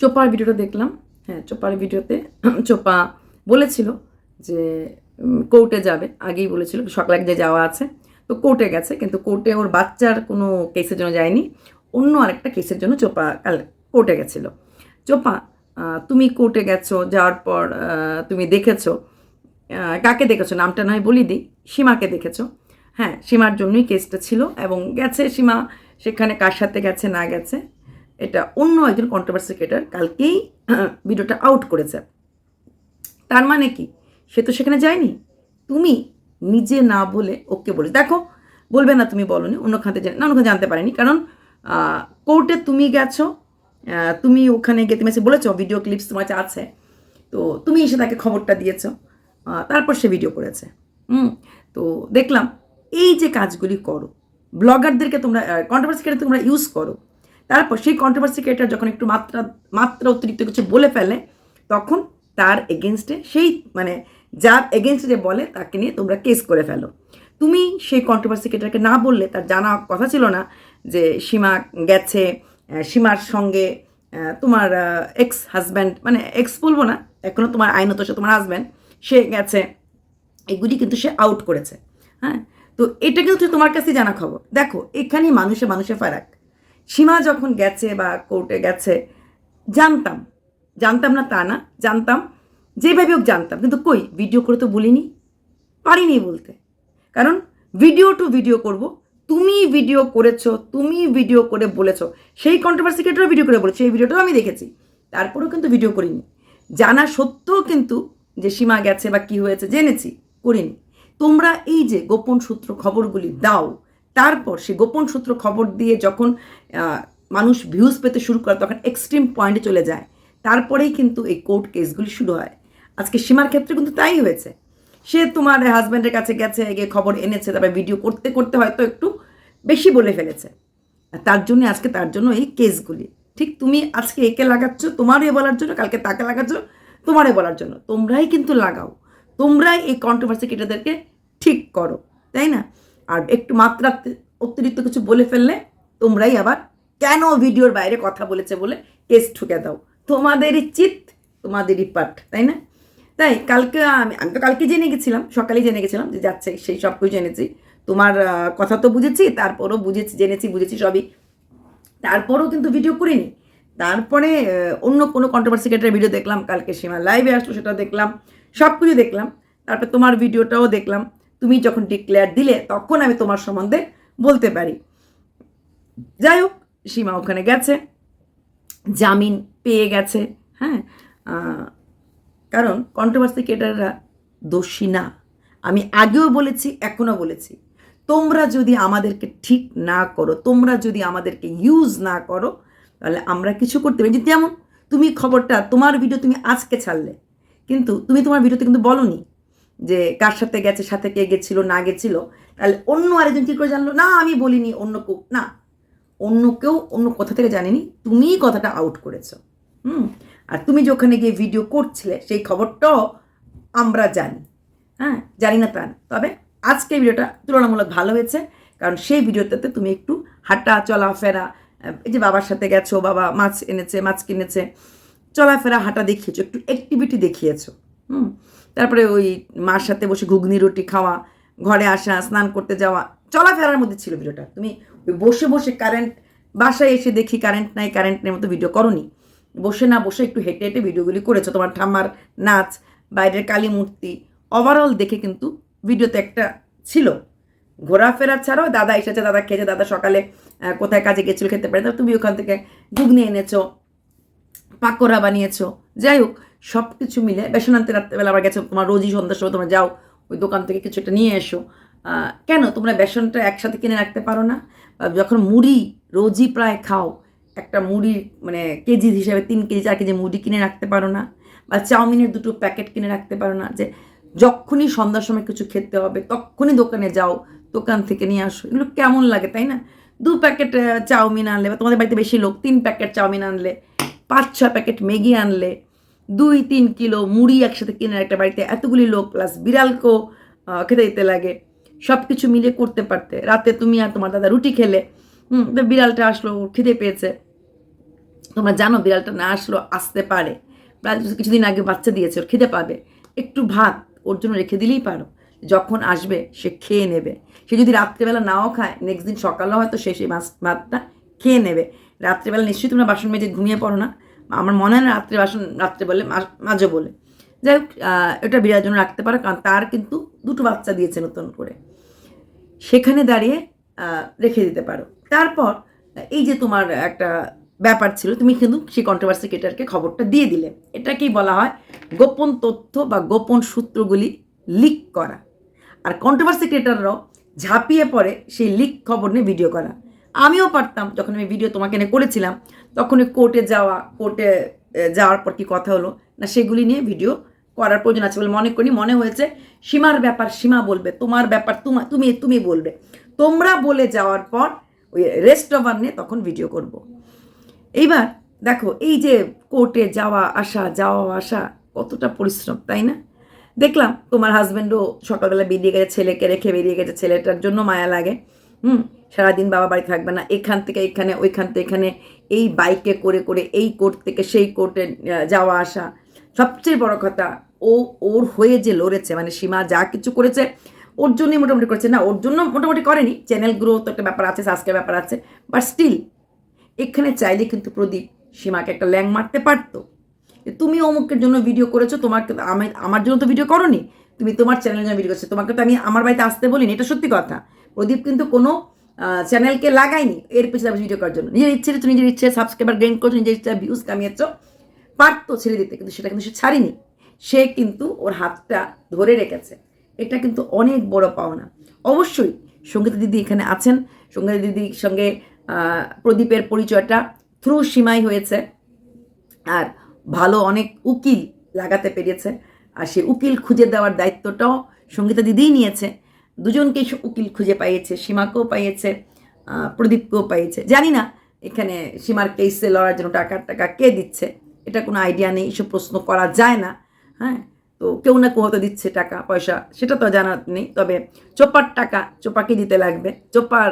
চোপার ভিডিওটা দেখলাম। হ্যাঁ চোপার ভিডিওতে চোপা বলেছিল যে কোর্টে যাবে। আগেই বলেছিল সকালে যে যাওয়া আছে। তো কোর্টে গেছে, কিন্তু কোর্টে ওর বাচ্চার কোনো কেসের জন্য যায়নি। অন্য আরেকটা কেসের জন্য চোপা কোর্টে গেছিল। চোপা তুমি কোর্টে গেছো, যাওয়ার পর তুমি দেখেছ কাকে দেখেছ? নামটা নয় বলি দিই, সীমাকে দেখেছ। হ্যাঁ সীমার জন্যই কেসটা ছিল এবং গেছে সীমা, সেখানে কার সাথে গেছে, না গেছে। এটা অন্য একজন কন্ট্রোভার্সি ক্রিয়েটার কালকেই ভিডিওটা আউট করেছে। তার মানে কি? সে তো সেখানে যায়নি। তুমি নিজে না বলে ওকে বলে দেখো, বলবে না তুমি বলনি, অন্য খাতে না, অন্য খাতে জানতে পারেনি। কারণ কোর্টে তুমি গেছো তুমি ওখানে গিয়ে তুমি এসে বলেছ ভিডিও ক্লিপস তোমার আছে। তো তুমি এসে তাকে খবরটা দিয়েছ তারপর সে ভিডিও করেছে। হুম, তো দেখলাম, এই যে কাজগুলি করো, ব্লগারদেরকে তোমরা কন্ট্রোভার্সি ক্রিয়েটার তোমরা ইউজ করো তারপর সেই কন্ট্রোভার্সি ক্রিয়েটার যখন একটু মাত্রা মাত্রা অতিরিক্ত কিছু বলে ফেলে, তখন তার এগেনস্টে সেই মানে যার এগেনস্টে যে বলে, তাকে নিয়ে তোমরা কেস করে ফেলো। তুমি সেই কন্ট্রোভার্সি ক্রিয়েটারকে না বললে, তার জানা কথা ছিল না যে সীমা গেছে সীমার সঙ্গে তোমার এক্স হাজব্যান্ড মানে এক্স বলব না এখনও তোমার আইনত সে তোমার হাজব্যান্ড সে গেছে, এগুলি কিন্তু সে আউট করেছে। হ্যাঁ? তো এটা কিন্তু তোমার কাছে জানা খবর। দেখো, এখানেই মানুষে মানুষে ফারাক। সীমা যখন গেছে বা কোর্টে গেছে, জানতাম। জানতাম না তা না, জানতাম। যেভাবে হোক জানতাম। কিন্তু কই? ভিডিও করে তো বলিনি। পারিনি বলতে। কারণ ভিডিও টু ভিডিও করব। তুমি ভিডিও করেছ, তুমি ভিডিও করে বলেছ। সেই কন্ট্রোভার্সি ক্রিয়েটারও ভিডিও করে বলেছ। এই ভিডিওটাও আমি দেখেছি। তারপরেও কিন্তু ভিডিও করিনি। জানা সত্ত্বেও কিন্তু যে সীমা গেছে বা কি হয়েছে, জেনেছি, করিনি। তোমরা এই যে গোপন সূত্র খবরগুলি দাও তারপর সে গোপন সূত্র খবর দিয়ে যখন মানুষ ভিউজ পেতে শুরু করে তখন এক্সট্রিম পয়েন্টে চলে যায়। তারপরেই কিন্তু এই কোর্ট কেসগুলি শুরু হয়। আজকে সীমার ক্ষেত্রে কিন্তু তাই হয়েছে। সে তোমার হাজব্যান্ডের কাছে গেছে, গিয়ে খবর এনেছে, তারপরে ভিডিও করতে করতে হয়তো একটু বেশি বলে ফেলেছে। তার জন্য, আজকে তার জন্য এই কেসগুলি ঠিক তুমি আজকে একে লাগাচ্ছ তোমারই বলার জন্য, কালকে তাকে লাগাচ্ছ তোমারই বলার জন্য। তোমরাই কিন্তু লাগাও। তোমরাই এই কন্ট্রোভার্সি ক্রিয়েটারদেরকে ঠিক করো। তাই না? আর একটু মাত্রা অতিরিক্ত কিছু বলে ফেললে তোমরাই আবার কেন ভিডিওর বাইরে কথা বলেছে বলে কেস ঠুকে দাও? তোমাদেরই চিত, তোমাদেরই পাঠ, তাই না? তাই কালকে আমি আমি তো কালকে জেনে গেছিলাম, সকালেই জেনে গেছিলাম যে যাচ্ছে, সেই সব কিছু জেনেছি। তোমার কথা তো বুঝেছি, তারপরও বুঝেছি, জেনেছি, বুঝেছি সবই। তারপরও কিন্তু ভিডিও করিনি। তারপরে অন্য কোনো কন্ট্রোভার্সি ক্রিয়েটার ভিডিও দেখলাম, কালকে সীমা লাইভে আসলো সেটা দেখলাম সব কিছু দেখলাম। তারপর তোমার ভিডিওটাও দেখলাম। তুমি যখন ডিক্লেয়ার দিলে তখন আমি তোমার সম্বন্ধে বলতে পারি। যাই হোক, সীমা ওখানে গেছে, জামিন পেয়ে গেছে হ্যাঁ? কারণ কন্ট্রোভার্সি ক্রিয়েটাররা দোষী না। আমি আগেও বলেছি, এখনও বলেছি। তোমরা যদি আমাদেরকে ঠিক না করো, তোমরা যদি আমাদেরকে ইউজ না করো, তাহলে আমরা কিছু করতে পারি। যেমন, তুমি খবরটা, তোমার ভিডিও তুমি আজকে ছাড়লে, কিন্তু তুমি তোমার ভিডিওতে কিন্তু বলনি। যে কার সাথে গেছে, সাথে কে গেছিল, না গেছিল, তাহলে অন্য আরেকজন কী করে জানলো? না, আমি বলিনি, অন্য কেউ না, অন্য কেউ অন্য কথা থেকে জানেনি তুমিই কথাটা আউট করেছ। হুম? আর তুমি যে ওখানে গিয়ে ভিডিও করছিলে, সেই খবরটাও আমরা জানি। হ্যাঁ জানি না তা তবে আজকে ভিডিওটা তুলনামূলক ভালো হয়েছে, কারণ সেই ভিডিওটাতে তুমি একটু হাঁটা, চলাফেরা এই যে বাবার সাথে গেছো, বাবা মাছ এনেছে, মাছ কিনেছে, চলাফেরা, হাঁটা দেখিয়েছো, একটু অ্যাক্টিভিটি দেখিয়েছো। হুম? তারপরে ওই মার সাথে বসে ঘুগনি, রুটি খাওয়া, ঘরে আসা, স্নান করতে যাওয়া, চলাফেরার মধ্যে ছিল ভিডিওটা। তুমি বসে বসে কারেন্ট বাসায় এসে দেখি কারেন্ট নাই কারেন্ট নেই মতো ভিডিও করনি। বসে না বসে একটু হেঁটে হেঁটে ভিডিওগুলি করেছ, তোমার ঠাম্মার নাচ, বাইরের কালী মূর্তি ওভারঅল দেখে কিন্তু ভিডিওতে একটা ছিল। ঘোরাফেরা ছাড়াও দাদা এসেছে, দাদা খেয়েছে, দাদা সকালে কোথায় কাজে গেছিল খেতে পারে তুমি ওখান থেকে ঘুগনি এনেছো, পাকোড়া বানিয়েছো। যাই হোক সব কিছু মিলে বেসন আনতে রাত্রেবেলা আবার গেছো, তোমার রোজই সন্ধ্যার সময় তোমরা যাও, ওই দোকান থেকে কিছু একটা নিয়ে এসো। কেন? তোমরা বেসনটা একসাথে কিনে রাখতে পারো না? বা যখন মুড়ি রোজই প্রায় খাও, একটা মুড়ি মানে কেজি হিসাবে তিন কেজি, চার কেজি মুড়ি কিনে রাখতে পারো না, বা চাউমিনের দুটো প্যাকেট কিনে রাখতে পারো না, যে যখনই সন্ধ্যার সময় কিছু খেতে হবে, তখনই দোকানে যাও, দোকান থেকে নিয়ে আসো। এগুলো কেমন লাগে, তাই না? দু প্যাকেট চাউমিন আনলে, বা তোমাদের বাড়িতে বেশি লোক, তিন প্যাকেট চাউমিন আনলে, পাঁচ ছ প্যাকেট ম্যাগি আনলে দুই তিন কিলো মুড়ি একসাথে কিনে একটা বাড়িতে এতগুলি লোক প্লাস বিড়ালকেও খেতে দিতে লাগে। সব কিছু মিলিয়ে করতে পারতে। রাতে তুমি আর তোমার দাদা রুটি খেলে। হুম বিড়ালটা আসলো খিদে পেয়েছে। তোমরা জানো বিড়ালটা না আসলো আসতে পারে। কিছুদিন আগে বাচ্চা দিয়েছে, ওর খেতে পাবে। একটু ভাত ওর জন্য রেখে দিলেই পারো। যখন আসবে, সে খেয়ে নেবে। সে যদি রাত্রেবেলা নাও খায় নেক্সট দিন সকালে হয়তো সে সেই ভাতটা খেয়ে নেবে। রাত্রেবেলা নিশ্চয়ই তোমরা বাসন মেজে ঘুমিয়ে পড়ো না। আমার মনে হয় না রাত্রে বাসন, রাত্রে বলে মাঝে বলে। যাই হোক এটা বিড়ার জন্য রাখতে পারো, কারণ তার কিন্তু দুটো বাচ্চা দিয়েছে নতুন করে। সেখানে দাঁড়িয়ে রেখে দিতে পারো। তারপর, এই যে তোমার একটা ব্যাপার ছিল, তুমি কিন্তু সেই কন্ট্রোভার্সি ক্রিয়েটারকে খবরটা দিয়ে দিলে। এটাকেই বলা হয় গোপন তথ্য বা গোপন সূত্রগুলি লিক করা। আর কন্ট্রোভার্সি ক্রিয়েটাররাও ঝাঁপিয়ে পড়ে সেই লিক খবর নিয়ে ভিডিও করা। আমিও পারতাম। যখন আমি ভিডিও তোমাকে এনে করেছিলাম তখন ওই কোর্টে যাওয়া কোর্টে যাওয়ার পর কি কথা হলো? না, সেগুলি নিয়ে ভিডিও করার প্রয়োজন আছে বলে মনে করি। মনে হয়েছে, সীমার ব্যাপার সীমা বলবে, তোমার ব্যাপার তোমা, তুমি তুমি বলবে। তোমরা বলে যাওয়ার পর, ওই রেস্ট ওভার নিয়ে তখন ভিডিও করব। এইবার দেখো, এই যে কোর্টে যাওয়া আসা যাওয়া আসা, কতটা পরিশ্রম, তাই না? দেখলাম তোমার হাজব্যান্ডও সকালবেলা বেরিয়ে গেছে, ছেলেকে রেখে বেরিয়ে গেছে, ছেলেটার জন্য মায়া লাগে। হুম সারাদিন বাবা বাড়ি থাকবে না, এখান থেকে এখানে, ওইখান থেকে এখানে, এই বাইকে করে করে, এই কোর্ট থেকে সেই কোর্টে যাওয়া আসা। সবচেয়ে বড় কথা, ও, ওর হয়ে যে লড়েছে মানে সীমা যা কিছু করেছে, ওর জন্যই মোটামুটি করেছে। না, ওর জন্য মোটামুটি করেনি চ্যানেল গ্রোথ একটা ব্যাপার আছে সাবস্ক্রাইব ব্যাপার আছে বাট স্টিল এখানে চাইলে কিন্তু প্রদীপ সীমাকে একটা ল্যাং মারতে পারতো। তুমি অমুকের জন্য ভিডিও করেছ, তোমাকে আমি, আমার জন্য তো ভিডিও করনি, তুমি তোমার চ্যানেলের জন্য ভিডিও করছ, তোমাকে তো আমি আমার বাড়িতে আসতে বলিনি, এটা সত্যি কথা। প্রদীপ কিন্তু কোনো চ্যানেলকে লাগায়নি এর পিছনে আমি ভিডিও করার জন্য। নিজের ইচ্ছে তো নিজের ইচ্ছে সাবস্ক্রাইবার গেইন করছ, নিজের ইচ্ছা ভিউজ কামিয়েছ, পারতো ছেড়ে দিতে, কিন্তু সেটা কিন্তু সে ছাড়িনি। সে কিন্তু ওর হাতটা ধরে রেখেছে। এটা কিন্তু অনেক বড় পাওনা। অবশ্যই সঙ্গীতা দিদি এখানে আছেন। সঙ্গীতা দিদির সঙ্গে প্রদীপের পরিচয়টা থ্রু সীমাই হয়েছে। আর ভালো অনেক উকিল লাগাতে পেরেছে। আর সে উকিল খুঁজে দেওয়ার দায়িত্বটাও সঙ্গীতা দিদিই নিয়েছে। দুজনকেই সে উকিল খুঁজে পাইয়েছে, সীমাকেও পাইয়েছে প্রদীপকেও পাইয়েছে। জানি না এখানে সীমার কেসে লড়ার জন্য টাকা টাকা কে দিচ্ছে, এটা কোনো আইডিয়া নেই, এসব প্রশ্ন করা যায় না হ্যাঁ? তো কেউ না কেউ হয়তো দিচ্ছে টাকা, পয়সা, সেটা তো জানার নেই, তবে চোপার টাকা চোপাকে দিতে লাগবে, চোপার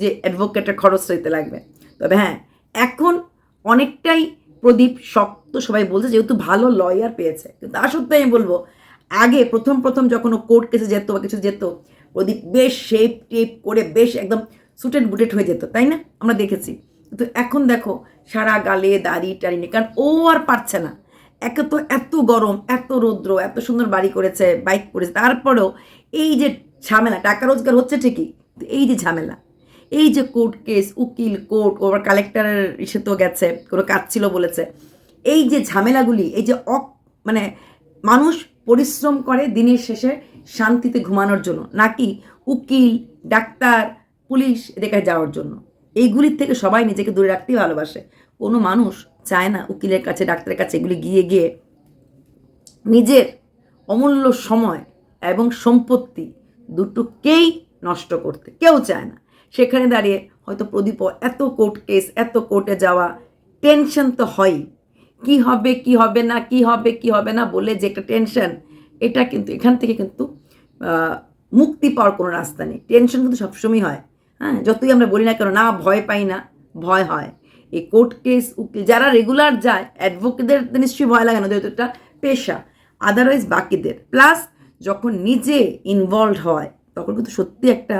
যে অ্যাডভোকেটের খরচ দিতে লাগবে। তবে হ্যাঁ এখন অনেকটাই প্রদীপ শক্ত সবাই বলছে, যেহেতু ভালো লয়ার পেয়েছে, কিন্তু তা সত্ত্বেও আমি বলব আগে প্রথম প্রথম যখন ও কোর্ট কেসে যেত বা কিছু যেত, প্রদীপ বেশ শেপ টেপ করে বেশ একদম সুটেড বুটেড হয়ে যেত, তাই না? আমরা দেখেছি। কিন্তু এখন দেখো, সারা গালে দাড়ি টাড়ি নেই, কারণ ও আর পারছে না। একে তো এত গরম, এত রৌদ্র, এত সুন্দর বাড়ি করেছে বাইক করেছে, তারপরেও এই যে ঝামেলা, টাকা রোজগার হচ্ছে ঠিকই এই যে ঝামেলা, এই যে কোর্ট কেস উকিল কোর্ট ওর কালেক্টরের ইসে তো গেছে, কোনো কাজ ছিল বলেছে, এই যে ঝামেলাগুলি, এই যে অক মানে মানুষ পরিশ্রম করে দিনের শেষে শান্তিতে ঘুমানোর জন্য, নাকি উকিল, ডাক্তার, পুলিশ এদের কাছে যাওয়ার জন্য? এইগুলির থেকে সবাই নিজেকে দূরে রাখতেই ভালোবাসে। কোনো মানুষ চায় না উকিলের কাছে, ডাক্তারের কাছে এগুলি গিয়ে গিয়ে নিজের অমূল্য সময় এবং সম্পত্তি দুটোকেই নষ্ট করতে। কেউ চায় না। সেখানে দাঁড়িয়ে হয়তো প্রদীপ এত কোর্ট কেস, এত কোর্টে যাওয়া, টেনশন তো হয়ই। কি হবে কি হবে না, কি হবে কি হবে না বলে যে একটা টেনশন এটা কিন্তু এখান থেকে কিন্তু মুক্তি পাওয়ার কোনো রাস্তা নেই। টেনশন কিন্তু সবসময় হয়। হ্যাঁ যতই আমরা বলি না কেন, না, ভয় পাই না, ভয় হয়। এই কোর্ট কেস উকিল, যারা রেগুলার যায় অ্যাডভোকেটদের নিশ্চয়ই ভয় লাগে না যেহেতু এটা পেশা। আদারওয়াইজ বাকিদের। প্লাস যখন নিজে ইনভলভ হয়, তখন কিন্তু সত্যি একটা,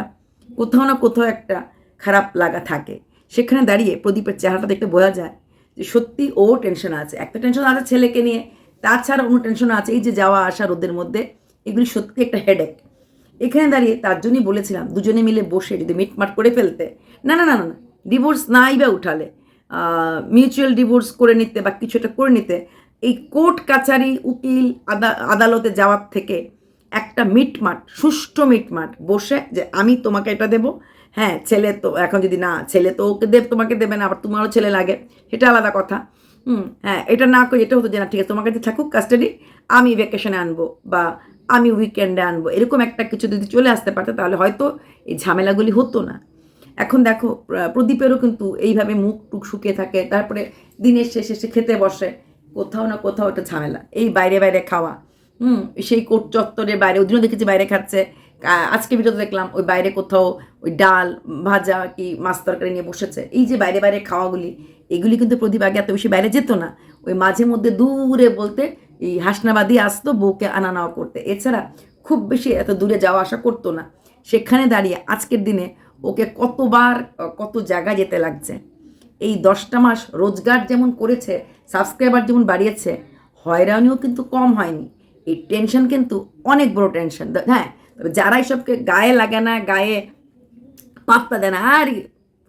কোথাও না কোথাও একটা খারাপ লাগা থাকে। সেখানে দাঁড়িয়ে প্রদীপের চেহারাটা দেখতে বোঝা যায়। যে সত্যি ও টেনশন আছে। একটা টেনশন আছে ছেলেকে নিয়ে, তাছাড়া অন্য টেনশন আছে এই যে যাওয়া আসা রোদের মধ্যে, এগুলি সত্যি একটা হেডেক এখানে দাঁড়িয়ে তার জন্যই বলেছিলাম, দুজনে মিলে বসে যদি মিটমাট করে ফেলতে, না না না না না ডিভোর্স নাই বা উঠালে মিউচুয়াল ডিভোর্স করে নিতে বা কিছু একটা করে নিতে, এই কোর্ট কাছারি, উকিল, আদা, আদালতে যাওয়ার থেকে একটা মিটমাট, সুষ্ঠু মিটমাট বসে যে আমি তোমাকে এটা দেবো হ্যাঁ ছেলে তো, এখন যদি না, ছেলে তো ওকে দেব, তোমাকে দেবে না, আবার তোমারও ছেলে লাগে, সেটা আলাদা কথা। হুম হ্যাঁ এটা না করে এটা হতো যে না, ঠিক আছে, তোমার কাছে থাকুক কাস্টাডি আমি ভ্যাকেশনে আনব, বা আমি উইকেন্ডে আনব, এরকম একটা কিছু যদি চলে আসতে পারতো, তাহলে হয়তো এই ঝামেলাগুলি হতো না। এখন দেখো, প্র- প্রদীপেরও কিন্তু এইভাবে মুখ টুক শুকিয়ে থাকে, তারপরে দিনের শেষে সে খেতে বসে, কোথাও না কোথাও একটা ঝামেলা, এই বাইরে বাইরে খাওয়া, হুম, সেই কোট চত্বরের বাইরে, ওদিনও দেখেছি বাইরে খাচ্ছে আজকে ভিডিওতে দেখলাম ওই বাইরে কোথাও ওই ডাল, ভাজা কি মাছ তরকারি নিয়ে বসেছে। এই যে বাইরে বাইরে খাওয়াগুলি, এগুলি কিন্তু প্রদীপ আগে এত বেশি বাইরে যেত না। ওই মাঝে মধ্যে দূরে বলতে এই হাসনাবাদি আসতো বউকে আনা নেওয়া করতে। এছাড়া খুব বেশি এত দূরে যাওয়া আসা করতো না। সেখানে দাঁড়িয়ে আজকের দিনে ওকে কতবার, কত জায়গা যেতে লাগছে। এই দশটা মাস রোজগার যেমন করেছে, সাবস্ক্রাইবার যেমন বাড়িয়েছে, হয়রানিও কিন্তু কম হয়নি। এই টেনশন কিন্তু অনেক বড় টেনশন। হ্যাঁ যারা এসবকে গায়ে লাগে না গায়ে পাত্তা দেয় না আর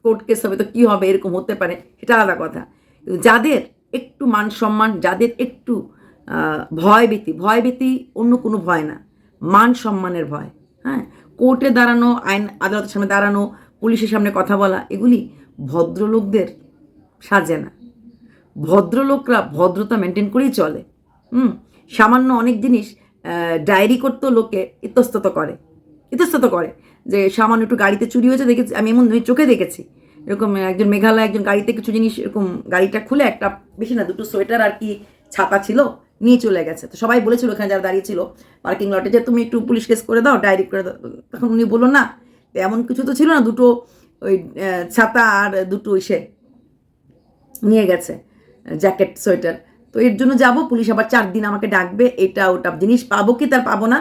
কোর্ট কেস হবে তো কী হবে এরকম হতে পারে সেটা আলাদা কথা। কিন্তু যাদের একটু মান সম্মান যাদের একটু আহ, ভয় ভীতি ভয় ভীতি অন্য কোনো ভয় না মান সম্মানের ভয় হ্যাঁ? কোর্টে দাঁড়ানো আইন আদালতের সামনে দাঁড়ানো পুলিশের সামনে কথা বলা এগুলি ভদ্রলোকদের সাজে না। ভদ্রলোকরা ভদ্রতা মেনটেন করেই চলে। হুম? সামান্য অনেক জিনিস ডায়েরি করতো লোকে ইতস্তত করে ইতস্তত করে। যে সামান্য একটু গাড়িতে চুরি হয়েছে, দেখেছি, আমি এমন চোখে দেখেছি। এরকম একজন মেঘালয়, একজন গাড়িতে কিছু জিনিস, এরকম গাড়িটা খুলে একটা বেশি না, দুটো সোয়েটার আর কি ছাতা ছিল, নিয়ে চলে গেছে। তো সবাই বলেছিল ওখানে যারা দাঁড়িয়ে ছিল, পার্কিং লটে যে তুমি একটু পুলিশ কেস করে দাও ডায়েরি করে দাও। তখন উনি বলল, না এমন কিছু তো ছিল না, দুটো ওই ছাতা আর দুটো ইসে নিয়ে গেছে, জ্যাকেট, সোয়েটার। তো এর জন্য যাব। পুলিশ আবার চার দিন আমাকে ডাকবে, এটা ওটা জিনিস পাবো কি তার পাবো না,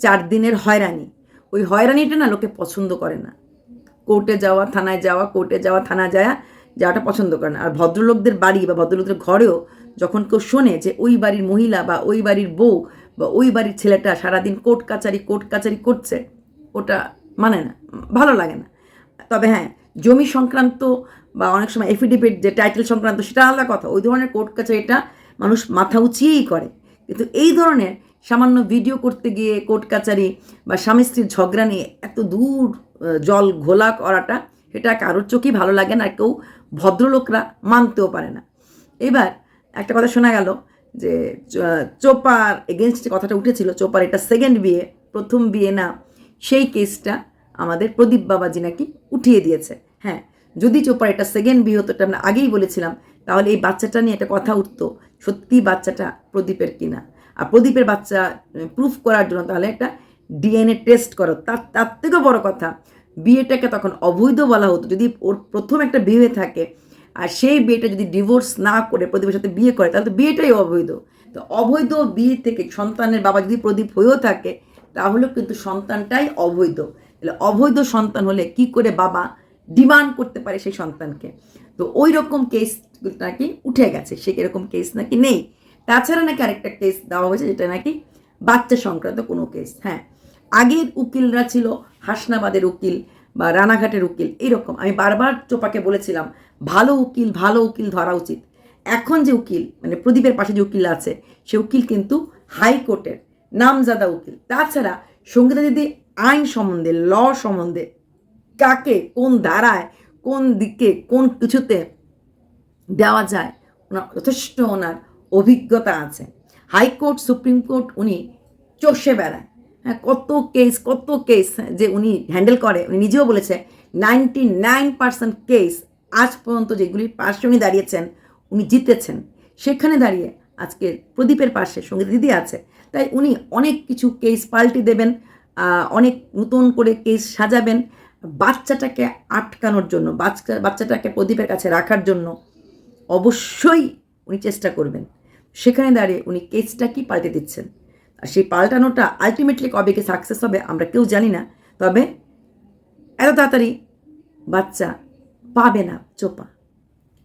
চার দিনের হয়রানি। ওই হয়রানিটা না লোকে পছন্দ করে না। কোর্টে যাওয়া, থানায় যাওয়া, কোর্টে যাওয়া থানা যাওয়া, যাওয়াটা পছন্দ করে না। আর ভদ্রলোকদের বাড়ি বা ভদ্রলোকদের ঘরেও যখন কেউ শোনে যে ওই বাড়ির মহিলা বা ওই বাড়ির বউ বা ওই বাড়ির ছেলেটা সারাদিন কোর্ট কাচারি কোর্ট কাচারি করছে, ওটা মানে না, ভালো লাগে না। তবে হ্যাঁ জমি সংক্রান্ত বা অনেক সময় এফিডেভিট যে টাইটেল সংক্রান্ত সেটা আলাদা কথা। ওই ধরনের কোর্ট কাছারিটা মানুষ মাথা উঁচিয়েই করে। কিন্তু এই ধরনের সামান্য ভিডিও করতে গিয়ে কোর্ট কাচারি বা স্বামী স্ত্রীর ঝগড়া নিয়ে এত দূর জল ঘোলা করাটা, সেটা কারোর চোখেই ভালো লাগে না কেউ ভদ্রলোকরা মানতেও পারে না। এবার একটা কথা শোনা গেল যে চোপার এগেনস্টে কথাটা উঠেছিল, চোপার এটা সেকেন্ড বিয়ে, প্রথম বিয়ে না, সেই কেসটা আমাদের প্রদীপ বাবাজি নাকি উঠিয়ে দিয়েছে। হ্যাঁ যদি চোপার এটা সেকেন্ড বিয়ে হতো, এটা আমরা আগেই বলেছিলাম, তাহলে এই বাচ্চাটা নিয়ে একটা কথা উঠতো সত্যি বাচ্চাটা প্রদীপের কিনা। আর প্রদীপের বাচ্চা প্রুফ করার জন্য তাহলে একটা ডিএনএ টেস্ট করো। তার তার থেকেও বড় কথা, বিয়েটাকে তখন অবৈধ বলা হতো। যদি ওর প্রথম একটা বিয়ে থাকে, আর সেই বিয়েটা যদি ডিভোর্স না করে প্রদীপের সাথে বিয়ে করে, তাহলে তো বিয়েটাই অবৈধ। তো অবৈধ বিয়ে থেকে সন্তানের বাবা যদি প্রদীপ হয়েও থাকে তাহলে কিন্তু সন্তানটাই অবৈধ। তাহলে অবৈধ সন্তান হলে কি করে বাবা ডিমান্ড করতে পারে সেই সন্তানকে। তো ওই রকম কেস নাকি উঠে গেছে, সে এরকম কেস নাকি নেই। তাছাড়া নাকি আরেকটা কেস দেওয়া হয়েছে, যেটা নাকি বাচ্চা সংক্রান্ত কোনো কেস হ্যাঁ। আগের উকিলরা ছিল, হাসনাবাদের উকিল বা রানাঘাটের উকিল, এরকম। আমি বারবার চোপাকে বলেছিলাম, ভালো উকিল ভালো উকিল ধরা উচিত। এখন যে উকিল মানে প্রদীপের পাশে যে উকিল আছে, সে উকিল কিন্তু হাইকোর্টের নামজাদা উকিল। তাছাড়া সঙ্গীতা দিদি আইন সম্বন্ধে ল সম্বন্ধে কাকে কোন ধারায় কোন দিকে, কোন কিছুতে দেওয়া যায়, ওনার যথেষ্ট ওনার অভিজ্ঞতা আছে। হাইকোর্ট সুপ্রিম কোর্ট উনি চষে বেড়ায়। হ্যাঁ কত কেস কত কেস যে উনি হ্যান্ডেল করে, উনি নিজেও বলেছে নাইনটি নাইন পার্সেন্ট কেস আজ পর্যন্ত যেগুলির পাশে উনি দাঁড়িয়েছেন, উনি জিতেছেন। সেখানে দাঁড়িয়ে আজকে প্রদীপের পাশে সংগীত দিদি আছে। তাই উনি অনেক কিছু কেস পাল্টে দেবেন অনেক নতুন করে কেস সাজাবেন। বাচ্চাটাকে আটকানোর জন্য, বাচ্চা, বাচ্চাটাকে প্রদীপের কাছে রাখার জন্য অবশ্যই উনি চেষ্টা করবেন। সেখানে দাঁড়িয়ে উনি কেসটা কি পাল্টে দিচ্ছেন? আর সেই পাল্টানোটা আলটিমেটলি কবে কি সাকসেস হবে আমরা কেউ জানি না। তবে এত তাড়াতাড়ি বাচ্চা পাবে না চোপা,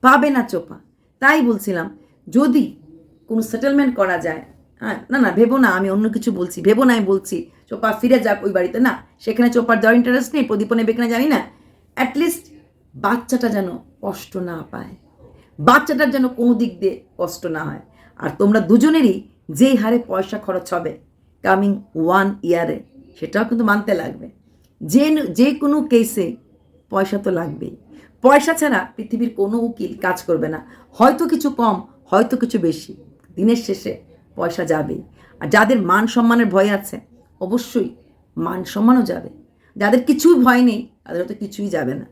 পাবে না চোপা। তাই বলছিলাম, যদি কোনো সেটেলমেন্ট করা যায় হ্যাঁ না না, ভেবো না, আমি অন্য কিছু বলছি, ভেবো না আমি বলছি। চোপা ফিরে যাক ওই বাড়িতে, না, সেখানে চোপার যাওয়ার ইন্টারেস্ট নেই, প্রদীপ নেবে কিনা জানি না। অ্যাটলিস্ট বাচ্চাটা যেন কষ্ট না পায়। বাচ্চাটার যেন কোনো দিক দিয়ে কষ্ট না হয়। আর তোমরা দুজনেরই যেই হারে পয়সা খরচ হবে কামিং ওয়ান ইয়ারে সেটাও কিন্তু মানতে লাগবে। যে যে কোনো কেসে পয়সা তো লাগবেই। পয়সা ছাড়া পৃথিবীর কোনো উকিল কাজ করবে না। হয়তো কিছু কম, হয়তো কিছু বেশি। দিনের শেষে পয়সা যাবেই আর যাদের মান সম্মানের ভয় আছে, অবশ্যই মান সম্মানও যাবে। যাদের কিছুই ভয় নেই তাদের তো কিছুই যাবে না।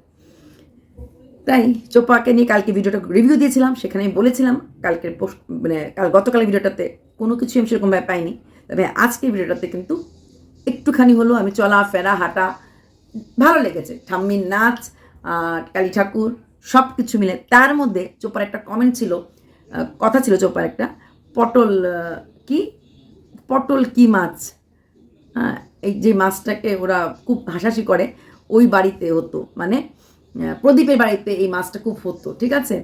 তাই চোপাকে নিয়ে কালকে ভিডিওটা রিভিউ দিয়েছিলাম সেখানে আমি বলেছিলাম, কালকের পোস্ট মানে কাল, গতকালের ভিডিওটাতে কোনো কিছু আমি সেরকমভাবে পাইনি। তবে আজকের ভিডিওটাতে কিন্তু একটুখানি হলো আমি চলা, ফেরা, হাঁটা, ভালো লেগেছে। ঠাম্মির নাচ কালী ঠাকুর সব কিছু মিলে। তার মধ্যে চোপার একটা কমেন্ট ছিল কথা ছিল চোপার একটা পটল কি? পটল কি মাছ? হ্যাঁ এই যে মাছটাকে ওরা খুব হাসাহাসি করে, ওই বাড়িতে হতো। মানে প্রদীপের বাড়িতে এই মাছটা খুব হতো, ঠিক আছে?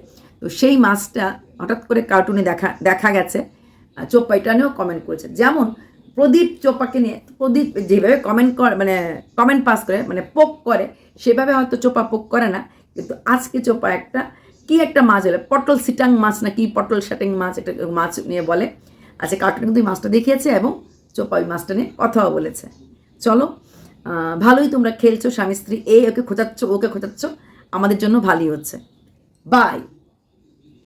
তো সেই মাছটা হঠাৎ করে কার্টুনে দেখা দেখা গেছে চোপ্পা এটা নিয়েও কমেন্ট করেছে। যেমন, প্রদীপ চোপাকে নিয়ে, প্রদীপ যেভাবে কমেন্ট করে মানে কমেন্ট পাস করে মানে পোক করে, সেভাবে হয়তো চোপা পোক করে না, কিন্তু আজকে চোপা একটা কি একটা মাছ এলো? পটল সিটাং মাছ নাকি পটল শাটিং মাছ এটা মাছ নিয়ে বলে। আচ্ছা কার্টুনে কিন্তু মাছটা দেখিয়েছে এবং চোপা ওই মাছটা নিয়ে কথাও বলেছে। চলো ভালোই তোমরা খেলছো স্বামী স্ত্রী। এই ওকে খোঁচাচ্ছ ওকে খোঁচাচ্ছ, আমাদের জন্য ভালোই হচ্ছে। বাই